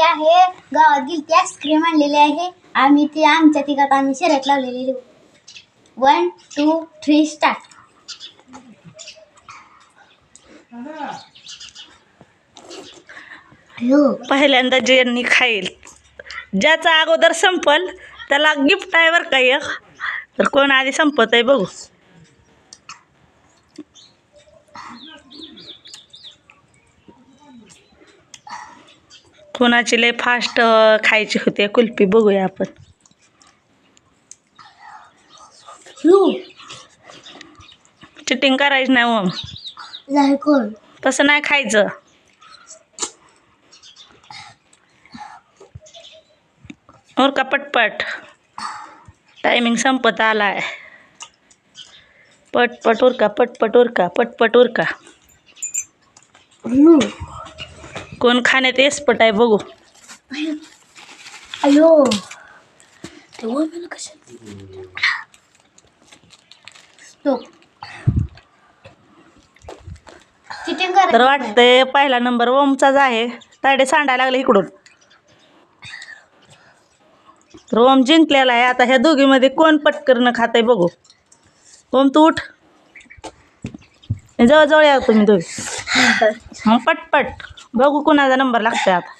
आहे. गावात गेली ती आईस्क्रीम आणलेली आहे. आम्ही ती आमच्या तिघात आम्ही शर्यत लावलेली वन टू थ्री स्टार्ट पहिल्यांदा ज्यांनी खाईल ज्याचा अगोदर संपल त्याला गिफ्ट आहे बरं का एक? तर कोण आधी संपत आहे बघू. कोणाची लय फास्ट खायची होते. कुल्फी बघूया आपण. चिटिंग करायची नाही मग कोण? तसं नाही खायचं. और का पटपट. टायमिंग संपत आलाय. पटपट उरका पटपट उरका पटपट उरका. कोण खाण्यात एक्सपट आहे बघू. अयो ते कशा तर वाटतंय पहिला नंबर ओमचाच आहे. ताडे सांडायला लागले इकडून. तर ओम जिंकलेला आहे. आता ह्या दोघीमध्ये कोण पटकरनं खात आहे बघू. ओम तू उठ. जवळजवळ या तुम्ही दोघी. मग पटपट. बघू कुणाचा नंबर लागतोय आता.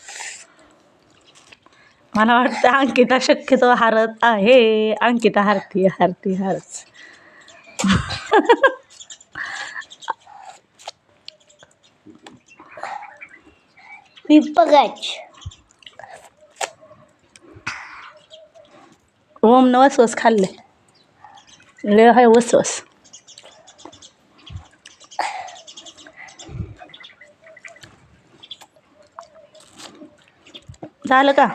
मला वाटतं अंकिता शक्यतो हारत आहे. अंकिता हारती हारती हारच. ओम न वसवस खाल्ले लय आहे वसवस. झालं का?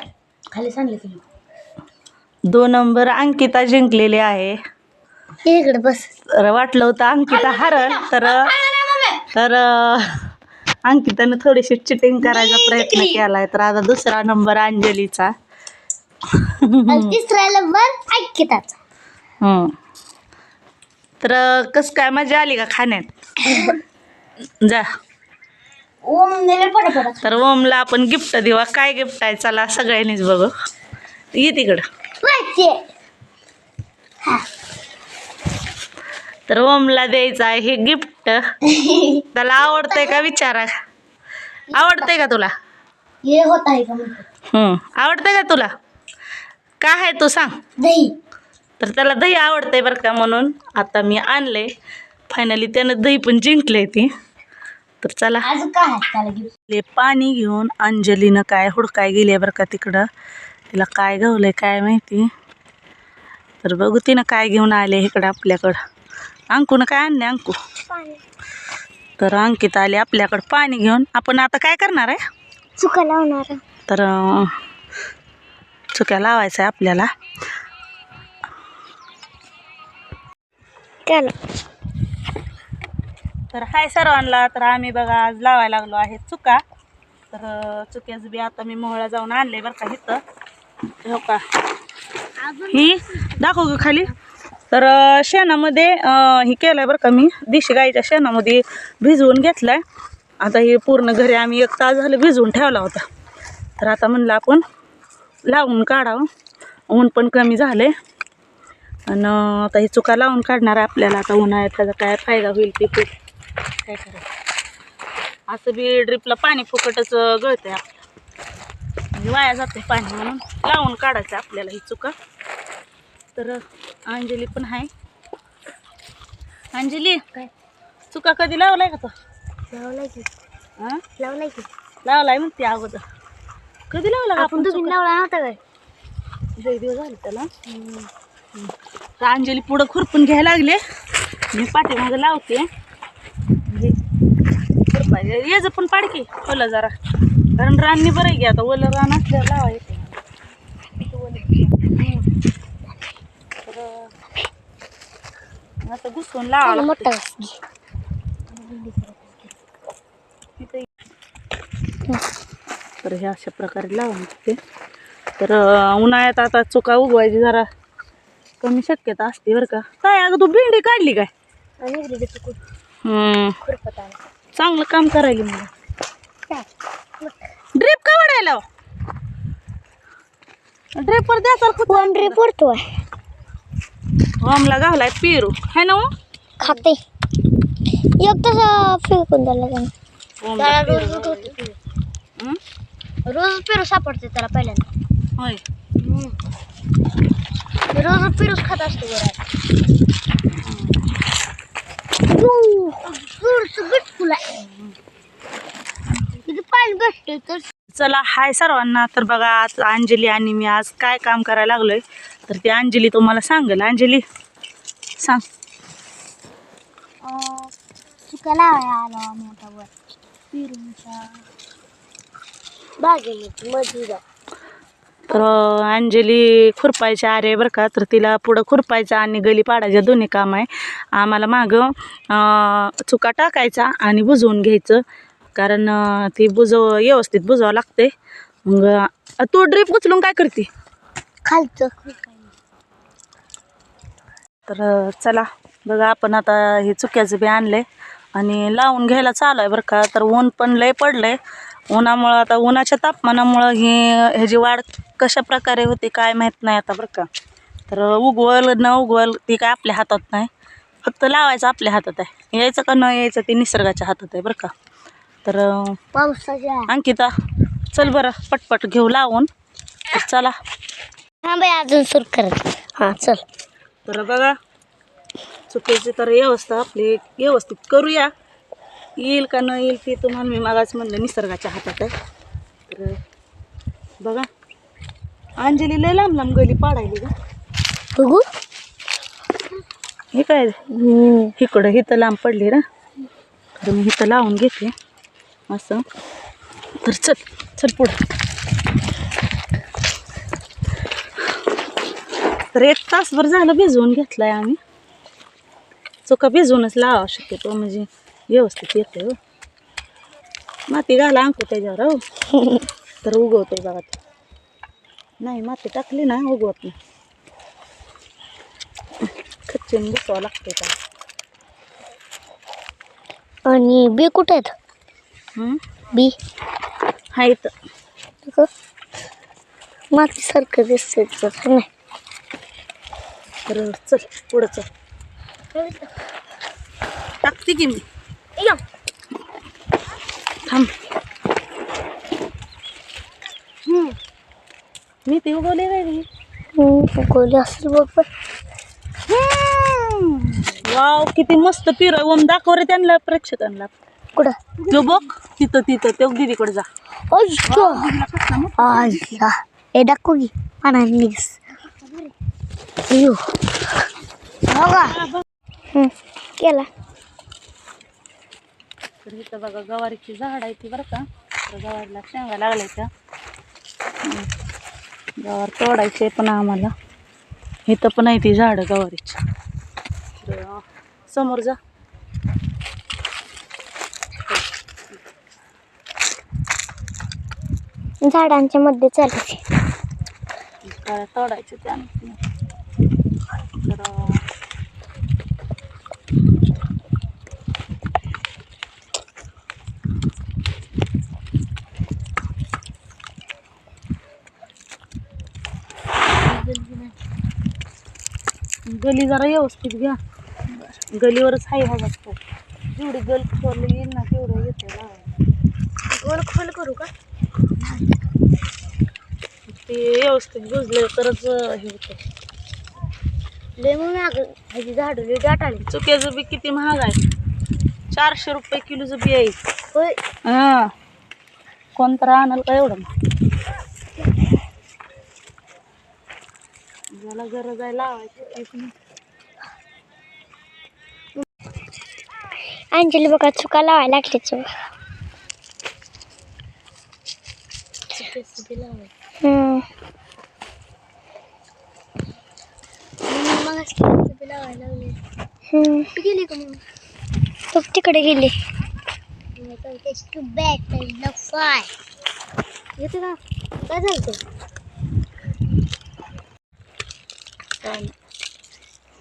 खाली सांगले तुला दोन नंबर अंकिता जिंकलेली आहे. इकडे बस. तर वाटलं होतं अंकिता हरल तर तर अं, अंकितानं थोडीशी चिटिंग करायचा प्रयत्न केलाय. तर आता दुसरा नंबर अंजलीचा. तिसरा नंबर ऐकिताचा हम्म. तर कसं काय? मजा आली का खाण्यात? जा. ओम तर ओमला आपण गिफ्ट देऊ. काय गिफ्ट आहे? चला सगळ्यांनीच बघू. ये तिकडं. तर ओमला द्यायचं आहे हे गिफ्ट. त्याला आवडतंय का विचारा. आवडतंय का तुला? हे होत आहे का म्हणतो? हम्म आवडतंय का तुला? काय आहे तू सांग. दही. तर त्याला दही आवडतंय बरं का म्हणून आता मी आणले फायनली त्यानं दही पण जिंकले ती. तर चला. पाणी घेऊन अंजलीनं काय हुडकाय गेली बरं का तिकडं. तिला काय गवलंय काय माहिती. तर बघू तिनं काय घेऊन आले इकडं आपल्याकडं. अंकूनं काय आणले अंकू? तर अंकित आले आपल्याकडं पाणी घेऊन. आपण आता काय करणार आहे? चुका लावणार तर चुक्या लावायचं आहे आपल्याला. तर हाय सर्वांना तर आम्ही बघा आज लावायला लागलो आहे चुका. तर अं, चुक्याचं बी आता मी मोहळा जाऊन आणले बरं का इथं. हो का? ही दाखव ग खाली. तर शेणामध्ये हे ही केलं आहे बरं का मी. देशी गाईच्या शेणामध्ये भिजवून घेतलं आहे आता हे पूर्ण घरी आम्ही एक तास झालं भिजवून ठेवला होता. तर आता म्हणलं आपण लावून काढावं. ऊन पण कमी झाले आणि आता ही चुका लावून काढणार आहे आपल्याला. आता उन्हाळ्यात त्याचा काय फायदा होईल ते खूप काय करायचं? असं बी ड्रिपला पाणी फुकटच गळतंय आपलं. वाया जाते पाणी म्हणून. लावून काढायचं आपल्याला ही चुका. तर अंजली पण आहे अंजली काय? चुका कधी लावलाय का तो? लावलाय की. हां? लावलाय की. लावलाय म्हणते अगोदर. कधी लावला का आपण तुम्ही? लावला नव्हता काय? लय दिवस झाले त्याला. तर अंजली पुढं खुरपून घ्यायला लागले. मी पाठीमागं लावते. खुरपायचे याचं पण पाडकी ओलं जरा. कारण राननी बरं आहे की आता ओलं रान असल्यावर लावा येते तर आता घुसवून लावा मोठा तर हे अशा प्रकारे लावून ते तर उन्हाळ्यात आता चुका उगवायची जरा कमी शक्यता असते बरं का. काय अगं तू भेंडी काढली काय? चांगलं काम करायला मला? ड्रीप का वाढायला? ड्रेपर द्या तर कोंबडी पुरतोय ओमला गावलाय पेरू. है ना हो? खाते. एक तसा फेकून लागेल. ओमला पेरू. हं? रोज पेरू सापडते त्याला पहिल्यांदा. होय. रोज पेरूच खात असतो चला हाय सर्वांना. तर बघा आज अंजली आणि मी आज काय काम करायला लागलोय? तर ती अंजली तुम्हाला सांगेल अंजली. सांग. चुकायला तर अंजली खुरपायच्या आरे बरं का. तर तिला पुढं खुरपायचं आणि गली पाडायच्या दोन्ही काम आहे. आम्हाला मागं चुका टाकायचा आणि बुजवून घ्यायचं. कारण ती बुजव व्यवस्थित बुजवावं लागते मग तू ड्रीप उचलून काय करते? खालचं. तर चला बघा आपण आता हे चुक्याचं बी आणलंय. आणि लावून घ्यायला चालू आहे बरं का. तर ऊन पण लय पडलंय. उन्हामुळं आता उन्हाच्या तापमानामुळं ही ह्याची वाढ कशा प्रकारे होते काय माहीत नाही आता बरं का. तर उगवल न उगवल ती काय आपल्या हातात नाही. फक्त लावायचं आपल्या हातात आहे. यायचं का न यायचं ते निसर्गाच्या हातात आहे बरं का. तर पावसाच्या. अंकिता चल बरं पटपट घेऊ लावून. तर चला. हा बाई अजून सुरू करत हा चल. तर बघा चुकीची तर व्यवस्था आपली व्यवस्थित करूया. येईल का न येईल ते तुम्हाला मी मागाच म्हणलं निसर्गाच्या हातात आहे. तर बघा. अंजली लय लांब लांब गली पाडायली का बघू. हे काय? इकडं हिथं लांब पडली ना? तर मी हिथं लावून घेते. असं. तर चल चल पुढं. तर एक तासभर झालं भिजवून घेतलाय आम्ही. चुका भिजवूनच लावा शक्यतो म्हणजे व्यवस्थित येते हो. माती घाला अंकू त्याच्यावर हो. तर उगवते बघा ते. नाही माती टाकली ना उगवत नाही. खच्चीन बसवावं लागते त्याला. आणि बी कुठे आहेत? बी. हा इथं. माती सारखं दिसतंय तसं नाही तर चल पुढं चल. टाकते की मी. थांब. मी ते उगवले काय रे. गोली असेल बघ पण. वाव किती मस्त पिर ओम दाखव रे त्यांना प्रेक्षकांना. कुठं? तो बघ तिथं तिथं ते दीदीकडे जा. आयला ए दाखव की. पाना निघस अयो बघा. हम्म, केला. तर इथं बघा गवारीची झाड आहे ती बरं का. तर गवारीला शेंगा लागल्या त्या. गवार तोडायचे पण आम्हाला. इथं पण आहे ती झाडं गवारीची. तर समोर जा. झाडांच्या मध्ये चालायचे तोडायचे त्या. तर गली जरा व्यवस्थित घ्या. गलीवरच हाय हा बघतो जेवढी गल खोरली येईल ना तेवढं येते लावायला गोल खोल करू का? ते व्यवस्थित बुजले तरच हे होतं. लय मग माग ह्याची झाड लय आली. चुक्याचं बी किती महाग आहे. चारशे रुपये किलोचं बी आहे. हां. कोण तर आणल का एवढं? ज्याला गरज आहे लावायची. अंजली बघा चुका लावायला लागली चुका. हम्म. हम्म. तू तिकडे गेली. येते का? काय झालं काय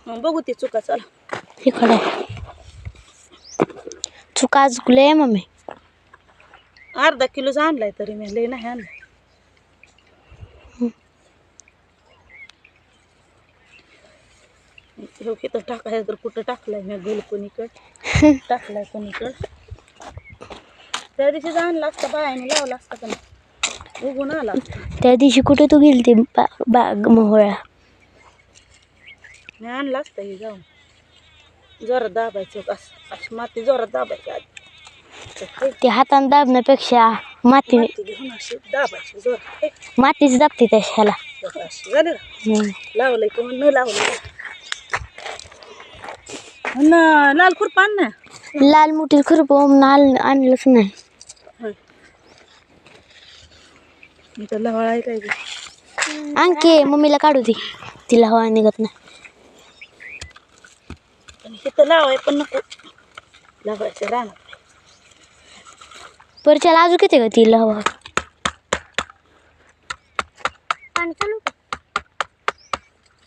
मग बघू ती चुका चला इकडे चुका चुकले मम्मी अर्धा किलोच आणलाय तरी मी लय नाही आणलं हो किती टाकायचं तर कुठं टाकलाय मी गोल कोणीकड टाकलाय कोणीकड त्या दिवशीच आणला असता बायाने लावला असता पण उघून आला त्या दिवशी कुठे तू गेली ती बाग मोहळ्या मी आणला असता हे जाऊन. जोरात दाबायचं असं अशी माती जोरात दाबायची आधी. ते हाताने दाबण्यापेक्षा माती माती घेऊन अशी दाबायची जोरात. हे. मातीच दाबते त्या ह्याला बघा अशी झाली का हम्म. लावलंय किंवा न लावलंय? न लाल खुरपान ना. लाल मोठी खुरप नाल आणलंच नाही. होय. इथं लवळ आहे काय ते? आणखी मम्मीला काढू दे. तिला हवा निघत नाही. पण इथं लावाय पण नको. लावायचं रानात परच्याला अजून किती का तिला हवा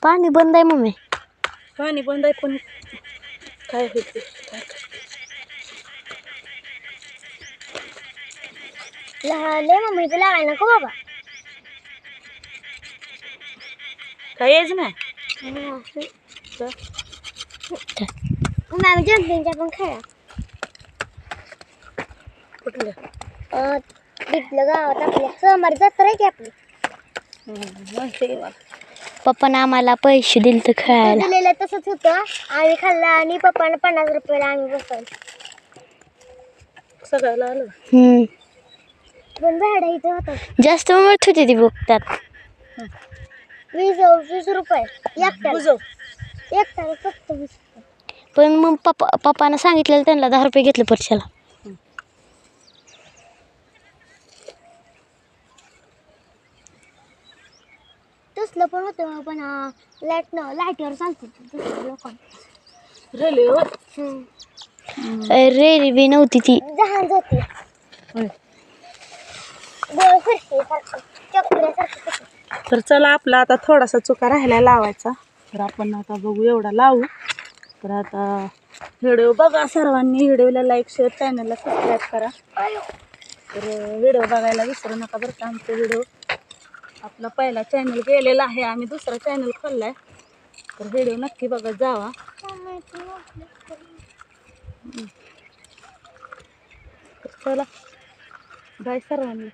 पाणी बंद आहे मम्मी. पाणी बंद आहे पण काय होईल ते? काय करायचं? लय मम्मी तुला लावायला नको बाबा. काय यायचं नाही? तर मॅम जम्पिंगच्या पण खेळा कुठलं तिथलं गावात आपल्या सोमवार जत्रा आहे की आपली हम्म, माहिती आहे मला पप्पानं आम्हाला पैसे दिले तर खेळायला दिलेलं तसंच होतं आम्ही खाल्लं आणि पप्पानं पन्नास रुपयाला आम्ही बसवलं सगळ्याला आलं हम्म. पण भाडं इथं होतं जास्त मिळत होती ती बघतात वीस वीस रुपये एकट्याला बुजव एकट्याला फक्त वीस रुपये पण मग पप्पा पप्पानं सांगितलेलं त्यांना दहा रुपये घेतले परशाला तसलं पण होतं पण लाइट न लाईटीवर चालतं रेल्वे रेरी बी नव्हती ती. जहाज होते. तसं. तर चला आपला आता थोडासा चुका राहिला लावायचा. तर आपण आता बघू एवढा लावू. तर आता व्हिडिओ बघा सर्वांनी. व्हिडिओला लाईक शेअर चॅनलला सबस्क्राईब करा. तर व्हिडिओ बघायला विसरू नका बरं का आमचा व्हिडिओ. आपला पहिला चॅनल गेलेला आहे. आम्ही दुसरा चॅनल खोलला आहे तर व्हिडिओ नक्की बघत जावा. तर चला. बाय सर्वांनी.